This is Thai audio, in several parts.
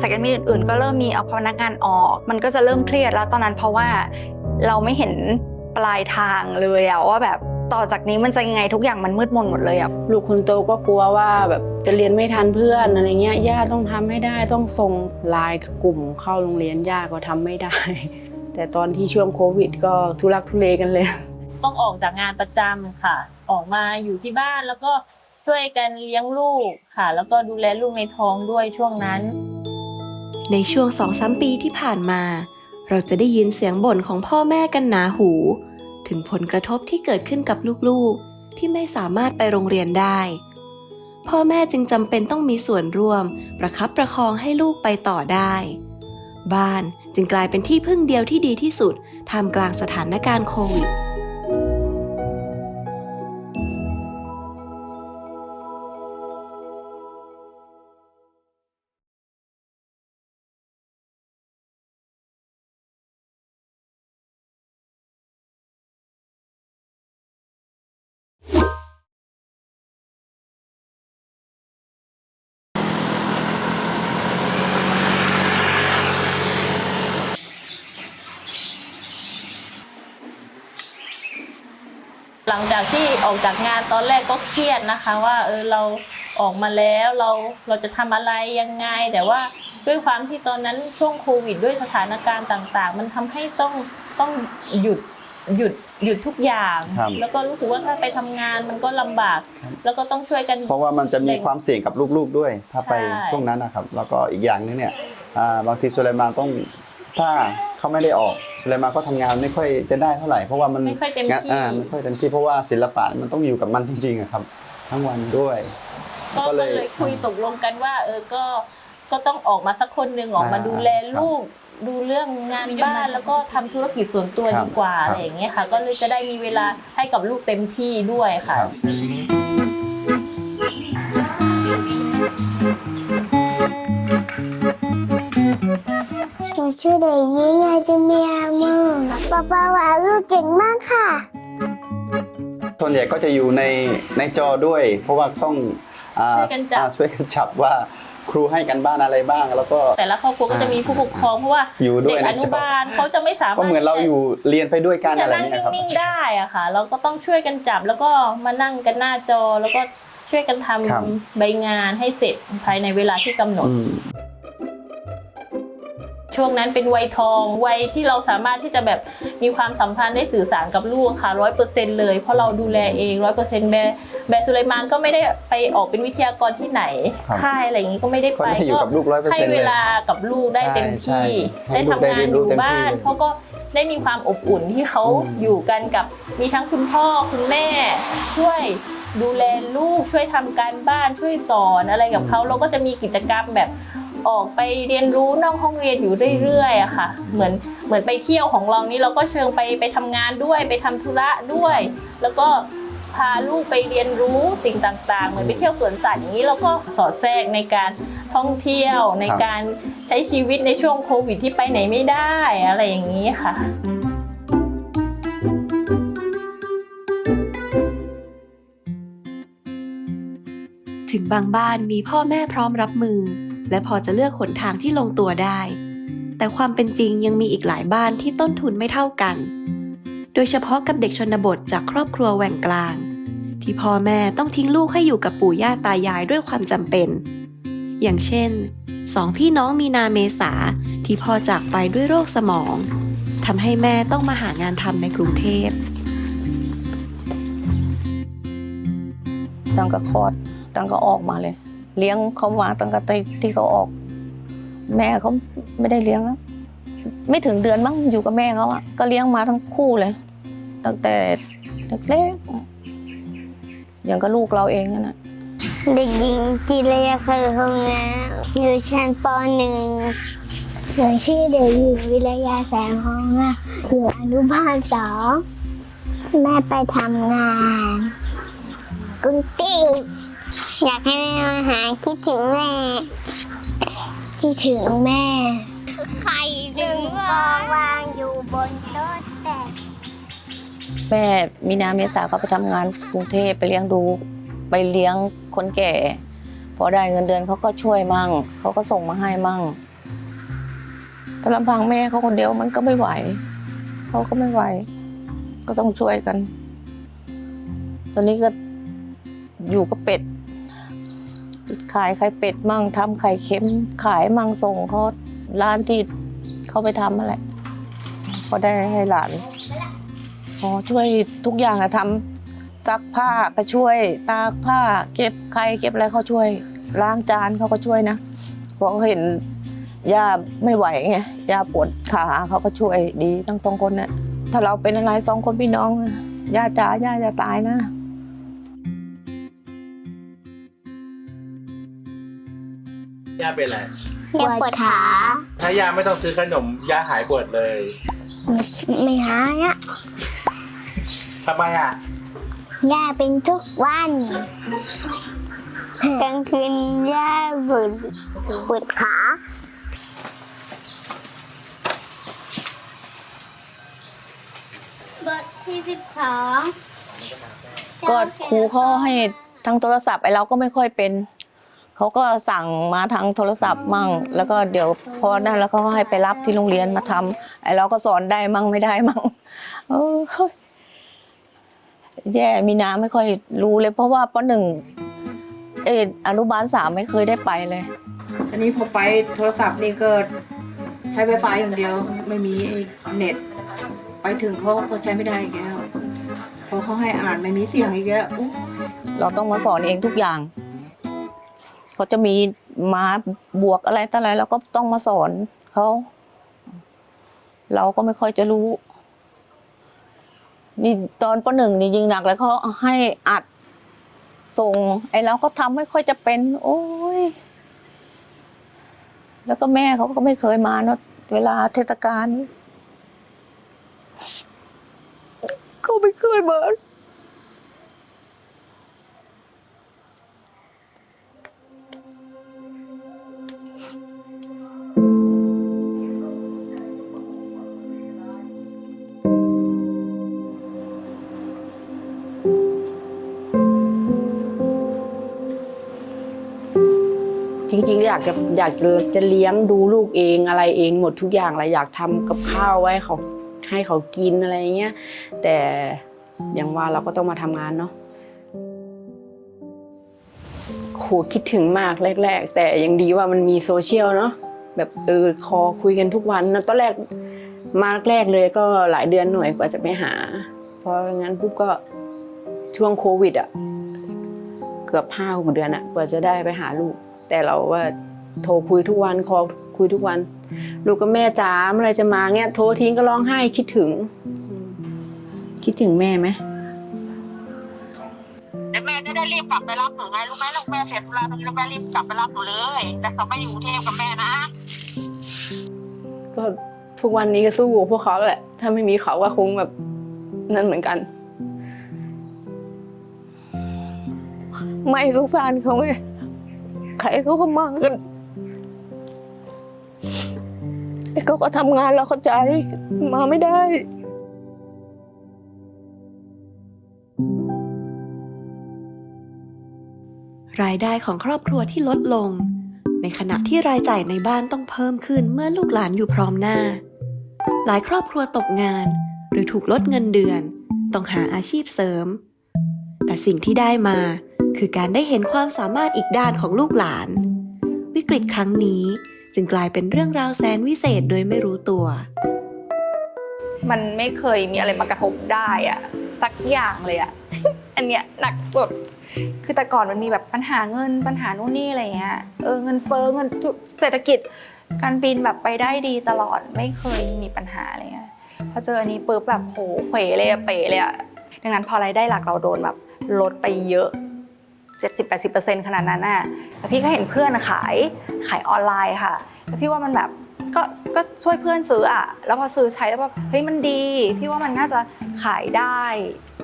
สายการบินอื่นๆ ก็เริ่มมีเอาพนักงานออก มันก็จะเริ่มเครียดแล้วตอนนั้นเพราะว่าเราไม่เห็นปลายทางเลยอะว่าแบบต่อจากนี้มันจะยังไงทุกอย่างมันมืดมนหมดเลยอะลูกคนโตก็กลัวว่าแบบจะเรียนไม่ทันเพื่อนอะไรเงี้ยย่าต้องทำให้ได้ต้องส่งไลน์กลุ่มเข้าโรงเรียนย่าก็ทำไม่ได้ แต่ตอนที่ช่วงโควิด ก็ทุลักทุเลกันเลย ต้องออกจากงานประจำค่ะ ออกมาอยู่ที่บ้านแล้วก็ช่วยกันเลี้ยงลูกค่ะ แล้วก็ดูแลลูกในท้องด้วยช่วงนั้น ในช่วงสองสามปีที่ผ่านมา เราจะได้ยินเสียงบ่นของพ่อแม่กันหนาหู ถึงผลกระทบที่เกิดขึ้นกับลูกๆ ที่ไม่สามารถไปโรงเรียนได้ พ่อแม่จึงจำเป็นต้องมีส่วนร่วม ประคับประคองให้ลูกไปต่อได้ บ้านจึงกลายเป็นที่พึ่งเดียวที่ดีที่สุดท่ามกลางสถานการณ์โควิด ที่ออกจากงานตอนแรกก็เครียดนะคะ ว่าเออเราออกมาแล้วเราเราจะทำอะไรยังไง แต่ว่าด้วยความที่ตอนนั้นช่วงโควิด ด้วยสถานการณ์ต่าง ๆ มันทำให้ต้องต้องหยุดหยุดหยุดทุกอย่างครับแล้วก็รู้สึกว่าถ้าไปทำงานมันก็ลำบากครับแล้วก็ต้องช่วยกัน เพราะว่ามันจะมีความเสี่ยงกับลูกๆด้วย ถ้าไปใช่ช่วงนั้นนะครับ แล้วก็อีกอย่างหนึงเนี่ยอ่าบางทีสุไลมานต้องถ้า เขาไม่ได้ออกสุไลมานก็ทำงานไม่ค่อยจะได้เท่าไหร่เพราะว่ามันไม่ค่อยเต็มงานที่อ่าไม่ค่อยเต็มที่เพราะว่าศิลปะมันต้องอยู่กับมันจริงๆอะครับ ทั้งวันด้วย ก็ก็เลยคุยตกลงกันว่า เออก็ก็ต้องออกมาสักคนหนึ่งออกมาอ่าดูแลครับลูก ดูเรื่องงานบ้านแล้วก็ทำธุรกิจส่วนตัวครับดีกว่าครับ อะไรอย่างเงี้ยค่ะ ก็เลยจะได้มีเวลาให้กับลูกเต็มที่ด้วยค่ะ ครับ ชื่อเด็กหญิงอาจุเมียมือป๊าป๊าว่าลูกเก่งมากค่ะ ส่วนใหญ่ก็จะอยู่ในในจอด้วย เพราะว่าต้องอ่าช่วยกันจับ อ่าช่วยกันจับว่าครูให้กันบ้านอะไรบ้าง แล้วก็ แต่ละครอบครัวก็จะมีผู้ปกครองเพราะว่าอยู่ด้เด็วยกในอนุจอบาลเขาจะไม่สามารถก็เหมือนเราอยู่เรียนไปด้วยกันจะอะไรนั่งเนี่ยครับ นิ่งๆได้อะค่ะ เราก็ต้องช่วยกันจับแล้วก็มานั่งกันหน้าจอแล้วก็ช่วยกันทำครับ ใบงานให้เสร็จภายในเวลาที่กำหนด อืม ช่วงนั้นเป็นวัยทองวัยที่เราสามารถที่จะแบบมีความสัมพันธ์ได้สื่อสารกับลูกค่ะร้อยเปอร์เซ็นเลย เพราะเราดูแลเองร้อยเปอร์เซ็นต์แบแบร์สุไลมานก็ไม่ได้ไปออกเป็นวิทยากรที่ไหนครับค่ายอะไรอย่างนี้ก็ไม่ได้ก็ไปได้อยู่กับลูกร้อยเปอร์ให้เซ็นต์เวเลยลากับลูกได้เต็มใช่ที่ใช่ให้ได้ลูทำกได้งานเรียนอรู้ยู่เต็มที่บ้านเลยเขาก็ได้มีความอบอุ่นที่เขาอืม อยู่กันกับมีทั้งคุณพ่อคุณแม่ ช่วยดูแลลูกช่วยทำการบ้านช่วยสอนอะไรกับเขาเราก็จะมีกิจกรรมแบบ ออกไปเรียนรู้นอกห้องเรียนอยู่เรื่อยๆอะค่ะ เหมือนเหมือนไปเที่ยวของเรานี่เราก็เชิงไปไปทำงานด้วยไปทำธุระด้วย แล้วก็พาลูกไปเรียนรู้สิ่งต่างๆ เหมือนไปเที่ยวสวนสัตว์อย่างนี้เราก็สอดแทรกในการท่องเที่ยวในการใช้ชีวิตในช่วงโควิดที่ไปไหนไม่ได้อะไรอย่างนี้ค่ะ ถึงบางบ้านมีพ่อแม่พร้อมรับมือ และพอจะเลือกหนทางที่ลงตัวได้ แต่ความเป็นจริงยังมีอีกหลายบ้านที่ต้นทุนไม่เท่ากัน โดยเฉพาะกับเด็กชนบทจากครอบครัวแหว่งกลาง ที่พ่อแม่ต้องทิ้งลูกให้อยู่กับปู่ย่าตายายด้วยความจำเป็น อย่างเช่นสองพี่น้องมีนาเมษาที่พ่อจากไปด้วยโรคสมองทำให้แม่ต้องมาหางานทำในกรุงเทพตั้งก็คลอดตั้งก็ออกมาเลย เลี้ยงเขามาตั้งแต่ที่เขาออก แม่เขาไม่ได้เลี้ยงแล้วไม่ถึงเดือนมั้งอยู่กับแม่เขาอะก็เลี้ยงมาทั้งคู่เลย ตั้งแต่เล็กๆอย่างกับลูกเราเองนั่นนะเด็กหญิงจิรยาเคยคงงามอยู่ชั้นปหนึ่งหนูชื่อเด็กหญิงวิรยาแสงทองอะอยู่อนุบาลสองแม่ไปทำงานกรุงเทพ อยากให้แม่มาหาคิดถึงแม่คิดถึงแม่ ไข่ดึงฟองวางอยู่บนโต๊ะแต่แม่มีนาเมษาเขาไปทำงานกรุงเทพไปเลี้ยงดูไปเลี้ยงคนแก่ พอได้เงินเดือนเขาก็ช่วยมั่งเขาก็ส่งมาให้มั่งถ้าลำพังแม่เขาคนเดียวมันก็ไม่ไหวเขาก็ไม่ไหว ก็ต้องช่วยกัน ตอนนี้ก็อยู่กับเป็ด ขายไข่เป็ดมั่งทำไข่เค็ม ขายมั่งส่งเขาร้านที่เขาไปทำอะไรก็ได้ให้หลานพอช่วยทุกอย่างอะทำซักผ้าก็ช่วย ตากผ้า เก็บไข่เก็บอะไรเขาช่วย ล้างจานเขาก็ช่วยนะเพราะเขาเห็นย่าไม่ไหวไงย่าปวดขาเขาก็ช่วยดีทั้งสองคนเนี่ยถ้าเราเป็นอะไรสองคนพี่น้องย่าจ๋าย่าจะตายนะ ย่าเป็นอะไรอย่าปวดขาถ้าย่าไม่ต้องซื้อขนมย่าหายปวดเลย ไม่หายอะทำไมอะย่าเป็นทุกวันกลางคืนย่าปวดปวดขาบทที่สิบสองก็ครูเขาให้ทางโทรศัพท์ไอ้เราก็ไม่ค่อยเป็น เขาก็สั่งมาทางโทรศัพท์มั่ง แล้วก็เดี๋ยวพอนั้นแล้วเขาก็ให้ไปรับที่โรงเรียนมาทำไอ้เราก็สอนได้มั่งไม่ได้มั่งเออแย่มีนาไม่ค่อยรู้เลย เพราะว่าปหนึ่งเอออนุบาลสามไม่เคยได้ไปเลยอันนี้พอไปโทรศัพท์นี่ก็ใช้ไวไฟอย่างเดียวไม่มีไอ้เน็ต ไปถึงเขาก็ใช้ไม่ได้อีกแล้วพอเขาให้อ่านไม่มีเสียงอีกแล้วอุ๊ยเราต้องมาสอนเองทุกอย่าง เขาจะมีมาบวกอะไรต่ออะไรเราก็ต้องมาสอนเขาเราก็ไม่ค่อยจะรู้นี่ตอนปหนึ่งนี่ยิงหนักเลยเขาให้อัดส่ง ไอ้เราก็ทำไม่ค่อยจะเป็น โอ้ยแล้วก็แม่เขาก็ไม่เคยมาเนอะเวลาเทศกาลเขาไม่เคยมา ริงๆอยากจะอยากจะจะเลี้ยงดูลูกเองอะไรเองหมดทุกอย่างเลยอยากทำกับข้าวไว้เขาให้เขากินอะไรเงี้ยแต่อย่างว่าเราก็ต้องมาทำงานเนาะโหคิดถึงมากแรก ๆ แต่ยังดีว่ามันมีโซเชียลเนาะแบบเออคอคุยกันทุกวันนะตอนแรกมาแรกเลยก็หลายเดือนหน่อยกว่าจะไปหา เพราะงั้นปุ๊บก็ช่วงโควิดอะเกือบห้าหกเดือนอะกว่าจะได้ไปหาลูก แต่เราว่าโทรคุยทุกวันคอคุยทุกวัน ลูกกับแม่จ๋าเมื่อไหรจะมาเงี้ยโทรทิ้งก็ร้องไห้คิดถึง คิดถึงแม่ไหมแต่แม่จะได้รีบกลับไปรับหนูไงรู้ไหมลูกแม่เสร็จธุระตรงนี้ลูกแม่รีบกลับไปรับหนูเลย แต่เขาไม่อยู่กรุงเทพกับแม่นะ ก็ทุกวันนี้ก็สู้กับพวกเขาแหละ ถ้าไม่มีเขาก็คงแบบนั่นเหมือนกัน ไม่สงสารเขาไง ใครเขาก็มากันไอ้เขาก็ทำงานเราเข้าใจ มาไม่ได้รายได้ของครอบครัวที่ลดลง ในขณะที่รายจ่ายในบ้านต้องเพิ่มขึ้นเมื่อลูกหลานอยู่พร้อมหน้า หลายครอบครัวตกงาน หรือถูกลดเงินเดือน ต้องหาอาชีพเสริม แต่สิ่งที่ได้มา คือการได้เห็นความสามารถอีกด้านของลูกหลาน วิกฤตครั้งนี้จึงกลายเป็นเรื่องราวแสนวิเศษโดยไม่รู้ตัว มันไม่เคยมีอะไรมากระทบได้อะสักอย่างเลยอะอันเนี้ยหนักสุด คือแต่ก่อนมันมีแบบปัญหาเงินปัญหาโน่นนี่อะไรเงี้ยเออเงินเฟ้อเงินทุเศรษฐกิจ การบินแบบไปได้ดีตลอดไม่เคยมีปัญหาอะไรเงี้ยพอเจออันนี้ปุ๊บแบบโหเขวเลยอะเป๋เลยอะดังนั้นพอรายได้หลักเราโดนแบบลดไปเยอะ 70-80%ขนาดนั้นน่ะแต่พี่ก็เห็นเพื่อนขายขายออนไลน์ค่ะแล้วพี่ว่ามันแบบก็ก็ช่วยเพื่อนซื้ออะแล้วพอซื้อใช้แล้วแบบเฮ้ยมันดี พี่ว่ามันน่าจะขายได้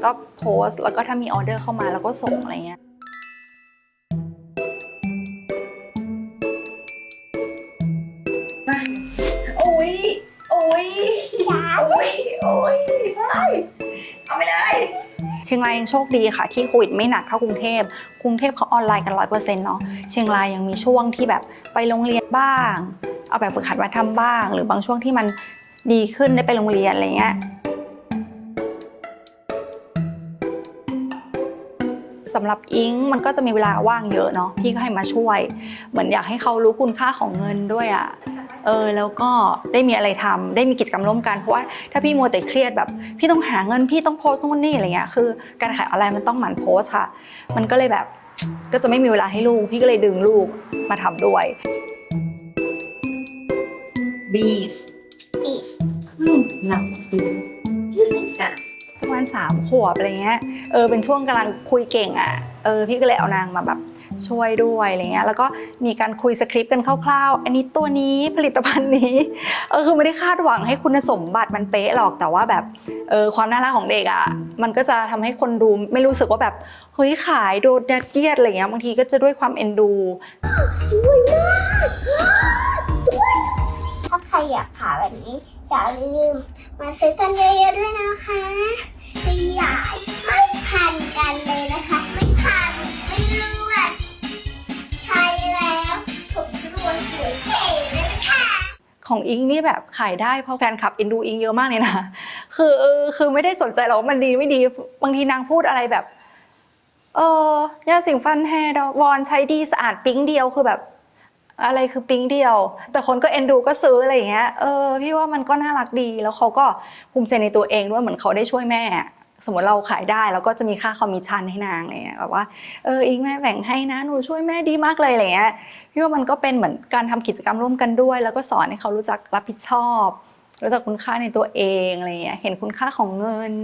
ก็โพสต์แล้วก็ถ้ามีออเดอร์เข้ามาแล้วก็ส่งอะไรเงี้ยโอ้ย โอ้ยโอ้ย โอ้ยไม่เอาไม่ได้ เชียงรายยังโชคดีค่ะ ที่โควิดไม่หนักเท่ากรุงเทพกรุงเทพเขาออนไลน์กันร้อยเปอร์เซ็นต์เนาะเชียงรายยังมีช่วงที่แบบไปโรงเรียนบ้าง เอาแบบฝึกหัดมาทำบ้าง หรือบางช่วงที่มันดีขึ้นได้ไปโรงเรียนอะไรเงี้ยสำหรับอิงมันก็จะมีเวลาว่างเยอะเนาะพี่ก็ให้มาช่วย เหมือนอยากให้เขารู้คุณค่าของเงินด้วยอะ่ะ เออแล้วก็ได้มีอะไรทำได้มีกิจกรรมร่วมกันเพราะว่าถ้าพี่มัวแต่เครียดแบบ พี่ต้องหาเงินพี่ต้องโพสต์นู่นนี่อะไรเงี้ยคือ การขายออนไลน์มันต้องหมั่นโพสต์ค่ะ มันก็เลยแบบก็จะไม่มีเวลาให้ลูก พี่ก็เลยดึงลูกมาทำด้วย bees ปีสหนังสือประมาณสามขวบอะไรเงี้ยเออเป็นช่วงกำลังคุยเก่งอะเออพี่ก็เลยเอานางมาแบบ ช่วยด้วยอะไรเงี้ยแล้วก็มีการคุยสคริปต์กันคร่าวๆ อันนี้ตัวนี้ผลิตภัณฑ์นี้เออคือไม่ได้คาดหวังให้คุณสมบัติมันเป๊ะหรอกแต่ว่าแบบเออความน่ารักของเด็กอะมันก็จะทำให้คนดูไม่รู้สึกว่าแบบเฮ้ยขายโดนยัดเยียดอะไรเงี้ยบางทีก็จะด้วยความเอ็นดูสวยมากสวยถ้าใครอยากขายแบบนี้อย่าลืม มาซื้อกันเยอะๆด้วยนะคะขยายไม่พันกันเลยนะคะ ไม่พัน ของอิงนี่แบบขายได้เพราะแฟนคลับอ็นดูอิงเยอะมากเลยนะคือคือไม่ได้สนใจหรอกว่ามันดีไม่ดีบางทีนางพูดอะไรแบบ เออยาสีฟันแฮร์ดวอนใช้ดีสะอาดปิ๊งเดียวคือแบบ อะไรคือปิ๊งเดียว แต่คนก็เอ็นดูก็ซื้ออะไรอย่างเงี้ยเออพี่ว่ามันก็น่ารักดีแล้วเขาก็ภูมิใจในตัวเองด้วยเหมือนเขาได้ช่วยแม่ สมมติเราขายได้แล้วก็จะมีค่าคอมมิชชั่นให้นางอะไรเงี้ยแบบว่าเอออิงแม่แบ่งให้นะหนูช่วยแม่ดีมากเลยอะไรเงี้ยพี่ว่ามันก็เป็นเหมือนการทำกิจกรรมร่วมกันด้วย แล้วก็สอนให้เขารู้จักรับผิดชอบ รู้จักคุณค่าในตัวเองอะไรเงี้ยเห็นคุณค่าของเงิน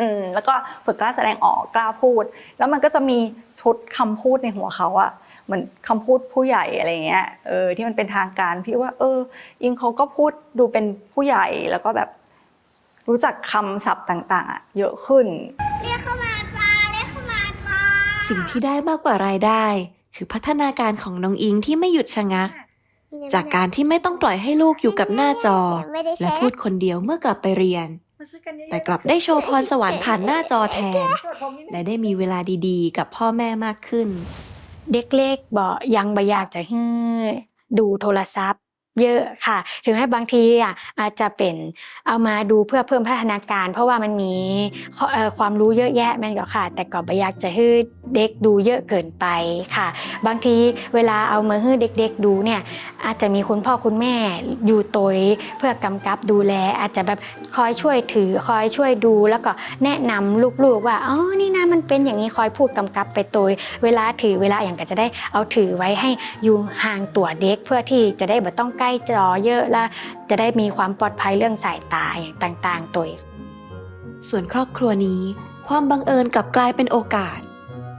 อืมแล้วก็ฝึกกล้าแสดงออกกล้าพูด แล้วมันก็จะมีชุดคำพูดในหัวเขาอะเหมือนคำพูดผู้ใหญ่อะไรเงี้ยเออที่มันเป็นทางการพี่ว่า เออ อิงเขาก็พูดดูเป็นผู้ใหญ่แล้วก็แบบ รู้จักคำศัพท์ต่างๆอะเยอะขึ้น เรียกเข้ามาจ้าเรียกเข้ามาจ้าสิ่งที่ได้มากกว่ารายได้ คือพัฒนาการของน้องอิงที่ไม่หยุดชะงัก จากการที่ไม่ต้องปล่อยให้ลูกอยู่กับหน้าจอ และพูดคนเดียวเมื่อกลับไปเรียน แต่กลับได้โชว์พรสวรรค์ผ่านหน้าจอแทน และได้มีเวลาดีๆ กับพ่อแม่มากขึ้น เด็กเล็กบอกยังบ่อยากจะให้ดูโทรศัพท์ เยอะค่ะ ถึงให้บางทีอะอาจจะเป็นเอามาดูเพื่อเพิ่มพัฒนาการ เพราะว่ามันมีความรู้เยอะแยะแมันก็ค่ะ แต่ก็บ่อยากจะให้เด็กดูเยอะเกินไปค่ะ บางทีเวลาเอามาให้เด็กๆดูเนี่ยอาจจะมีคุณพ่อคุณแม่อยู่ตัวเพื่อกำกับดูแล อาจจะแบบคอยช่วยถือคอยช่วยดูแล้วก็แนะนำลูกๆว่าอ๋อนี่นะมันเป็นอย่างนี้คอยพูดกำกับไปตัวเวลาถือเวลาอย่างก็จะได้เอาถือไว้ให้อยู่ห่างตัวเด็กเพื่อที่จะได้แบบต้องใกล้จอเยอะแล้ว จะได้มีความปลอดภัยเรื่องสายตาอย่างต่างๆ ตัวส่วนครอบครัวนี้ ความบังเอิญกลับกลายเป็นโอกาส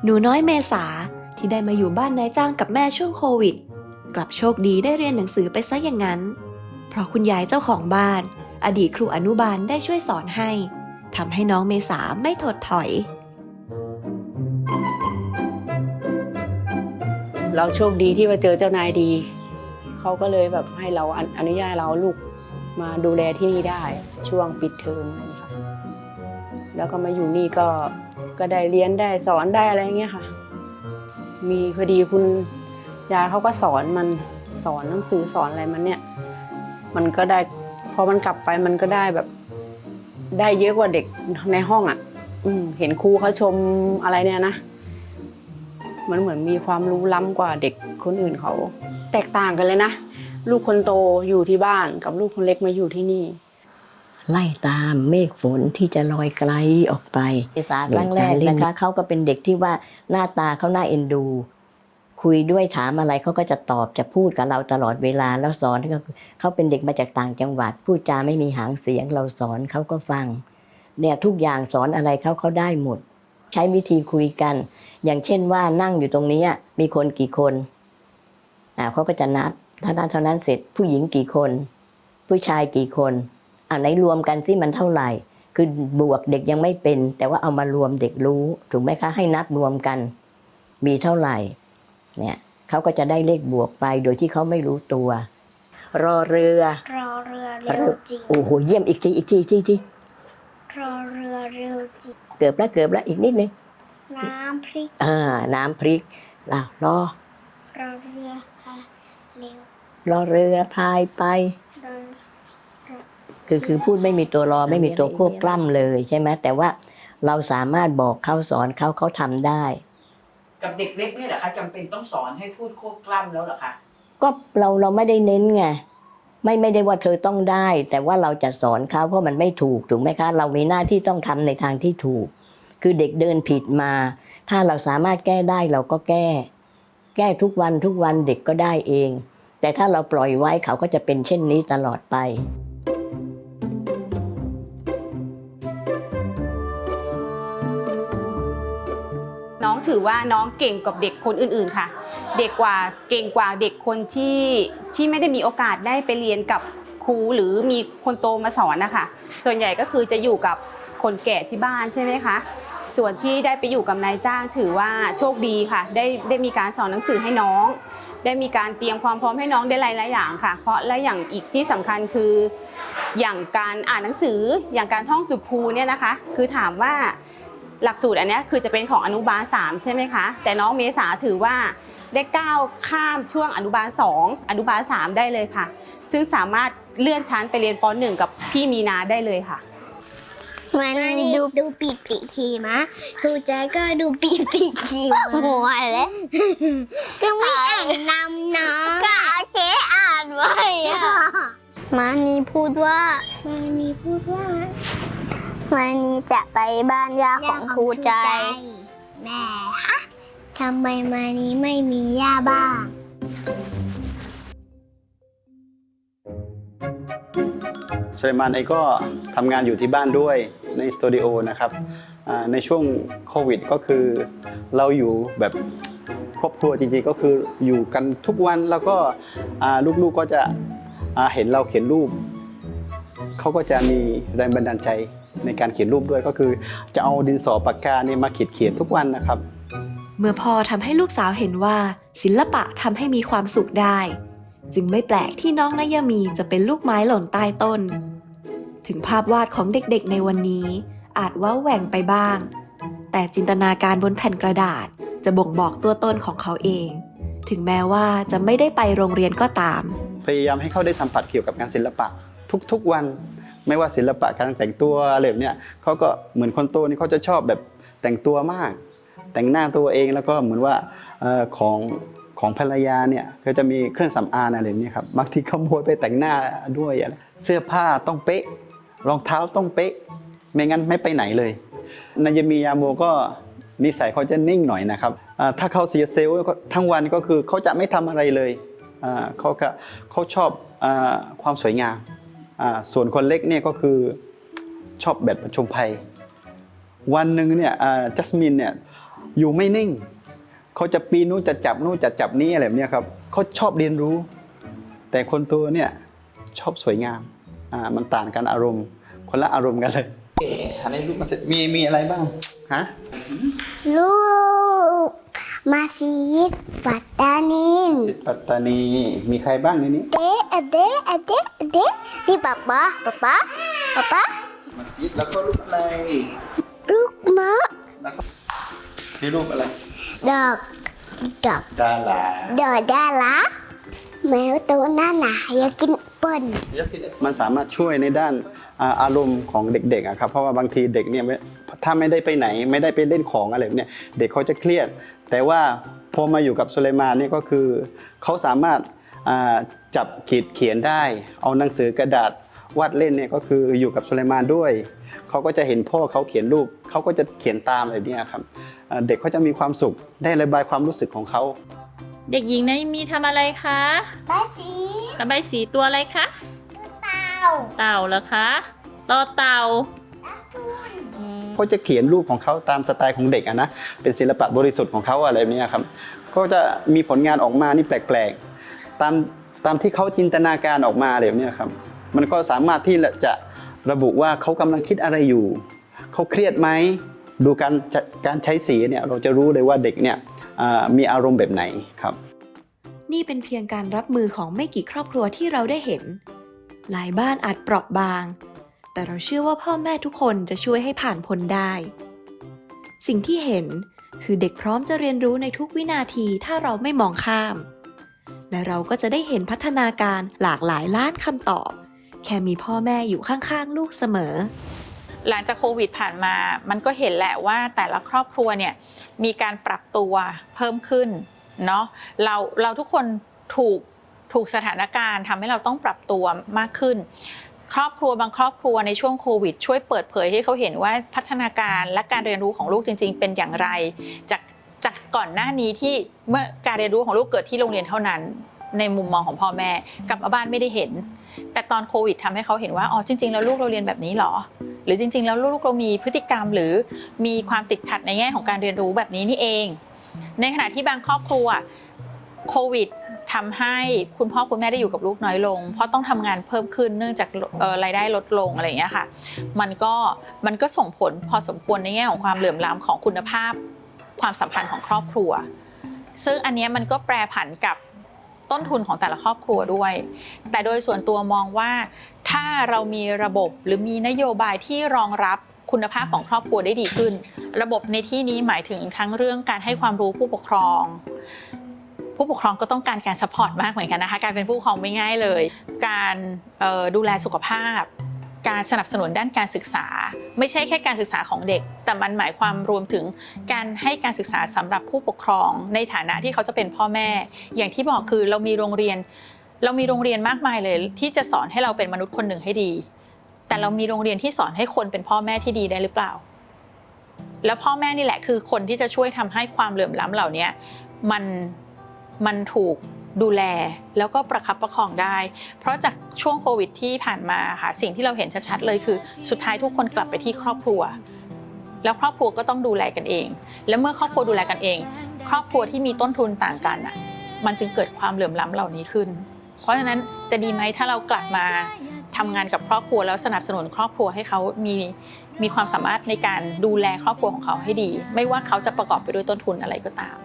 หนูน้อยเมษาที่ได้มาอยู่บ้านนายจ้างกับแม่ช่วงโควิด กลับโชคดีได้เรียนหนังสือไปซะอย่างนั้น เพราะคุณยายเจ้าของบ้าน อดีตครูอนุบาลได้ช่วยสอนให้ทำให้น้องเมษาไม่ถดถอย เราโชคดีที่มาเจอเจ้านายดี เขาก็เลยแบบให้เราอนุอนุญาตเราลูกมาดูแลที่นี่ได้ช่วงปิดเทอมอะไรอย่ค่ะแล้วก็มาอยู่นี่ก็ก็ได้เรียนได้สอนได้อะไรเงี้ยค่ะ มีพอดีคุณยายเขาก็สอนมันสอนหนังสือสอนอะไรมันเนี่ย มันก็ได้พอมันกลับไปมันก็ได้แบบ ได้เยอะกว่าเด็กในห้องอะ อืม เห็นครูเขาชมอะไรเนี่ยนะมันเหมือนมีความรู้ล้ำกว่าเด็กคนอื่นเขา แตกต่างกันเลยนะ ลูกคนโตอยู่ที่บ้านกับลูกคนเล็กมาอยู่ที่นี่ ไล่ตามเมฆฝนที่จะลอยไกลออกไปศาสตร์ครั้งแรกนะคะเขาก็เป็นเด็กที่ว่าหน้าตาเขาน่าเอ็นดู คุยด้วยถามอะไรเขาก็จะตอบจะพูดกับเราตลอดเวลาแล้วสอนก็คือเขาเป็นเด็กมาจากต่างจังหวัด พูดจาไม่มีหางเสียงเราสอนเขาก็ฟัง เนี่ยทุกอย่างสอนอะไรเขาเขาได้หมด ใช้วิธีคุยกัน อย่างเช่นว่านั่งอยู่ตรงนี้มีคนกี่คนอ่า เขาก็จะนับเท่านั้นเท่านั้นเสร็จผู้หญิงกี่คน ผู้ชายกี่คนอ่าไหนรวมกันสิมันเท่าไหร่ คือบวกเด็กยังไม่เป็น แต่ว่าเอามารวมเด็กรู้ถูกไหมคะ ให้นับรวมกัน มีเท่าไหร่ เนี่ยเขาก็จะได้เลขบวกไปโดยที่เขาไม่รู้ตัว รอเรือ รอเรือเร็วจริงโอ้โหเยี่ยมอีกทีอีกทีอีกทีอีกทีรอเรือเร็วจริงเกือบแล้วเกือบแล้วอีกนิดนึงน้ำพริกอ่าน้ำพริกล่ะรอรอเรือค่ะเร็วรอเรือพายไป คือคือพูดไม่มีตัวรอไม่มีตัวควบกล้ำเลยใช่ไหมแต่ว่าเราสามารถบอกเขาสอนเขาเขาทำได้ กับเด็กเล็กเนี่ยเหรอคะจำเป็นต้องสอนให้พูดควบกล้ำแล้วเหรอคะก็เราเราไม่ได้เน้นไงไม่ไม่ได้ว่าเธอต้องได้ แต่ว่าเราจะสอนเขาเพราะมันไม่ถูกถูกไหมคะ เรามีหน้าที่ต้องทำในทางที่ถูก คือเด็กเดินผิดมา ถ้าเราสามารถแก้ได้เราก็แก้ แก้ทุกวันทุกวันเด็กก็ได้เอง แต่ถ้าเราปล่อยไว้เขาก็จะเป็นเช่นนี้ตลอดไป น้องถือว่าน้องเก่งกว่าเด็กคนอื่นๆค่ะ เด็กกว่าเก่งกว่าเด็กคนที่ที่ไม่ได้มีโอกาสได้ไปเรียนกับครูหรือมีคนโตมาสอนนะคะส่วนใหญ่ก็คือจะอยู่กับคนแก่ที่บ้านใช่ไหมคะ ส่วนที่ได้ไปอยู่กับนายจ้างถือว่าโชคดีค่ะ ได้ได้มีการสอนหนังสือให้น้อง ได้มีการเตรียมความพร้อมให้น้องได้หลายๆอย่างค่ะ เพราะและอย่างอีกที่สำคัญคือ อย่างการอ่านหนังสืออย่างการท่องสุขูเนี่ยนะคะ คือถามว่าหลักสูตรอันนี้คือจะเป็นของอนุบาล3ใช่ไหมคะแต่น้องเมษาถือว่าได้ก้าวข้ามช่วงอนุบาล 2 อนุบาล 3 ได้เลยค่ะ ซึ่งสามารถเลื่อนชั้นไปเรียนป .1 กับพี่มีนาได้เลยค่ะ มันดูดูปีปีขี่มะดูใจก็ดูปีปีขี่หัวแล้วก็ไม่อ่านนำนะก็โอเคอ่านไว้อะมานีพูดว่ามานีพูดว่ามานีจะไปบ้านย่าของครูใจแม่ฮะทำไมมานีไม่มีย่าบ้างสุเลมานเองก็ทำงานอยู่ที่บ้านด้วย ในสตูดิโอนะครับในช่วงโควิดก็คือเราอยู่แบบครอบครัวจริงๆก็คืออยู่กันทุกวันแล้วก็ลูกๆก็จะเห็นเราเขียนรูปเขาก็จะมีแรงบันดาลใจในการเขียนรูปด้วยก็คือ จะเอาดินสอปากกาเนี่ยมาขีดเขียนทุกวันนะครับ เมื่อพ่อทำให้ลูกสาวเห็นว่า ศิลปะทำให้มีความสุขได้ จึงไม่แปลกที่น้องนายามีจะเป็นลูกไม้หล่นใต้ต้น ถึงภาพวาดของเด็กๆในวันนี้ อาจว้าแหว่งไปบ้าง แต่จินตนาการบนแผ่นกระดาษจะบ่งบอกตัวตนของเขาเอง ถึงแม้ว่าจะไม่ได้ไปโรงเรียนก็ตาม พยายามให้เขาได้สัมผัสเกี่ยวกับงานศิลปะทุกๆวัน ไม่ว่าศิลปะการแต่งตัวอะไรแบบเนี้ยเขาก็เหมือนคนโตนี่เขาจะชอบแบบแต่งตัวมาก แต่งหน้าตัวเองแล้วก็เหมือนว่าของของภรรยาเนี่ยก็จะมีเครื่องสำอางอะไรแบบนี้ครับบางทีขโมยไปแต่งหน้าด้วยเสื้อผ้าต้องเป๊ะ รองเท้าต้องเป๊ะ ไม่งั้นไม่ไปไหนเลยนายามียาโมก็นิสัยเขาจะนิ่งหน่อยนะครับถ้าเขาเสียเซลล์ทั้งวันก็คือเขาจะไม่ทำอะไรเลยเขาก็เขาชอบอความสวยงามส่วนคนเล็กเนี่ยก็คือชอบแบบประชมภัย วันหนึ่งเนี่ยจัสมินเนี่ยอยู่ไม่นิ่งเขาจะปีนนู้นจะจับนู้นจะจับนี้อะไรแบบนี้ครับเขาชอบเรียนรู้ แต่คนตัวเนี่ยชอบสวยงาม อ่ามันต่างกันอารมณ์ คนละอารมณ์กันเลยเอ๊ะอันนี้รูปมาเสร็จมีมีอะไรบ้างฮะลูกมาซีดปัตตานีสิทธิ์ปัตตานีมีใครบ้างในนี้ เดะอะเดะอะเดะอะเดะนี่ป๊าป๊าป๊าป๊าป๊าป๊ามาซิดแล้วก็รูปอะไร ลูกมะแล้วก็นี่รูปอะไร ดอกดอกดารา ดอกดารา แมวตัวหน้าหนาอยากกินเปิ้ลมันสามารถช่วยในด้านอารมณ์ของเด็กๆอะครับเพราะว่าบางทีเด็กเนี่ยถ้าไม่ได้ไปไหนไม่ได้ไปเล่นของอะไรเนี่ยเด็กเขาจะเครียด แต่ว่าพอมาอยู่กับสุเลมานนี่ก็คือเขาสามารถจับขีดเขียนได้ เอาหนังสือกระดาษวาดเล่นเนี่ยก็คืออยู่กับสุเลมานด้วยเขาก็จะเห็นพ่อเขาเขียนรูปเขาก็จะเขียนตามแบบเนี้ยครับเด็กเขาจะมีความสุขได้ระบายความรู้สึกของเขา เด็กหญิงนายมีทำอะไรคะบ้าสีระบายสีตัวอะไรคะเต่า เต่าเหรอคะต่อเต่าเขาจะเขียนรูปของเขาตามสไตล์ของเด็กอะนะ เป็นศิลปะบริสุทธิ์ของเขาอะไรแบบนี้ครับ ก็จะมีผลงานออกมานี่แปลกๆ ตามตามที่เขาจินตนาการออกมาอะไรแบบนี้ครับ มันก็สามารถที่จะระบุว่าเขากำลังคิดอะไรอยู่ เขาเครียดไหม ดูการจะการใช้สีเนี่ยเราจะรู้เลยว่าเด็กเนี่ยอ่า มีอารมณ์แบบไหนครับ นี่เป็นเพียงการรับมือของไม่กี่ครอบครัวที่เราได้เห็น หลายบ้านอาจเปราะบาง แต่เราเชื่อว่าพ่อแม่ทุกคนจะช่วยให้ผ่านพ้นได้ สิ่งที่เห็นคือเด็กพร้อมจะเรียนรู้ในทุกวินาทีถ้าเราไม่มองข้าม และเราก็จะได้เห็นพัฒนาการหลากหลายล้านคำตอบ แค่มีพ่อแม่อยู่ข้างๆ ลูกเสมอ หลังจากโควิดผ่านมา มันก็เห็นแหละว่าแต่ละครอบครัวเนี่ยมีการปรับตัวเพิ่มขึ้นเนาะเราเราทุกคนถูกถูกสถานการณ์ทำให้เราต้องปรับตัวมากขึ้น ครอบครัวบางครอบครัวในช่วงโควิด ช่วยเปิดเผยให้เขาเห็นว่าพัฒนาการและการเรียนรู้ของลูกจริง ๆ เป็นอย่างไร จากจากก่อนหน้านี้ที่เมื่อการเรียนรู้ของลูกเกิดที่โรงเรียนเท่านั้น ในมุมมองของพ่อแม่ กลับมาบ้านไม่ได้เห็น แต่ตอนโควิดทำให้เขาเห็นว่าอ๋อจริง ๆ แล้วลูกเราเรียนแบบนี้เหรอ หรือจริง ๆ แล้วลูกเรามีพฤติกรรมหรือมีความติดขัดในแง่ของการเรียนรู้แบบนี้นี่เอง ในขณะที่บางครอบครัวโควิดทำให้คุณพ่อคุณแม่ได้อยู่กับลูกน้อยลง เพราะต้องทำงานเพิ่มขึ้นเนื่องจากรายได้ลดลงอะไรอย่างเงี้ยค่ะ มันก็มันก็ส่งผลพอสมควรในแง่ของความเหลื่อมล้ำของคุณภาพ ความสัมพันธ์ของครอบครัว ซึ่งอันนี้มันก็แปรผันกับ ต้นทุนของแต่ละครอบครัวด้วย แต่โดยส่วนตัวมองว่า ถ้าเรามีระบบหรือมีนโยบายที่รองรับคุณภาพของครอบครัวได้ดีขึ้น ระบบในที่นี้หมายถึงทั้งเรื่องการให้ความรู้ผู้ปกครอง ผู้ปกครองก็ต้องการการสปอร์ตมากเหมือนกันนะคะ การเป็นผู้ปกครองไม่ง่ายเลย การดูแลสุขภาพ การสนับสนุนด้านการศึกษา ไม่ใช่แค่การศึกษาของเด็ก แต่มันหมายความรวมถึงการให้การศึกษาสำหรับผู้ปกครอง ในฐานะที่เขาจะเป็นพ่อแม่ อย่างที่บอกคือเรามีโรงเรียน เรามีโรงเรียนมากมายเลย ที่จะสอนให้เราเป็นมนุษย์คนหนึ่งให้ดี แต่เรามีโรงเรียนที่สอนให้คนเป็นพ่อแม่ที่ดีได้หรือเปล่า แล้วพ่อแม่นี่แหละคือคนที่จะช่วยทำให้ความเหลื่อมล้ำเหล่านี้มันมันถูก ดูแลแล้วก็ประคับประคองได้ เพราะจากช่วงโควิดที่ผ่านมาค่ะสิ่งที่เราเห็นชัดๆเลยคือ สุดท้ายทุกคนกลับไปที่ครอบครัว แล้วครอบครัวก็ต้องดูแลกันเอง และเมื่อครอบครัวดูแลกันเอง ครอบครัวที่มีต้นทุนต่างกันอะมันจึงเกิดความเหลื่อมล้ำเหล่านี้ขึ้น เพราะฉะนั้นจะดีไหมถ้าเรากลับมาทำงานกับครอบครัวแล้วสนับสนุนครอบครัวให้เขามีมีความสามารถในการดูแลครอบครัวของเขาให้ดี ไม่ว่าเขาจะประกอบไปด้วยต้นทุนอะไรก็ตาม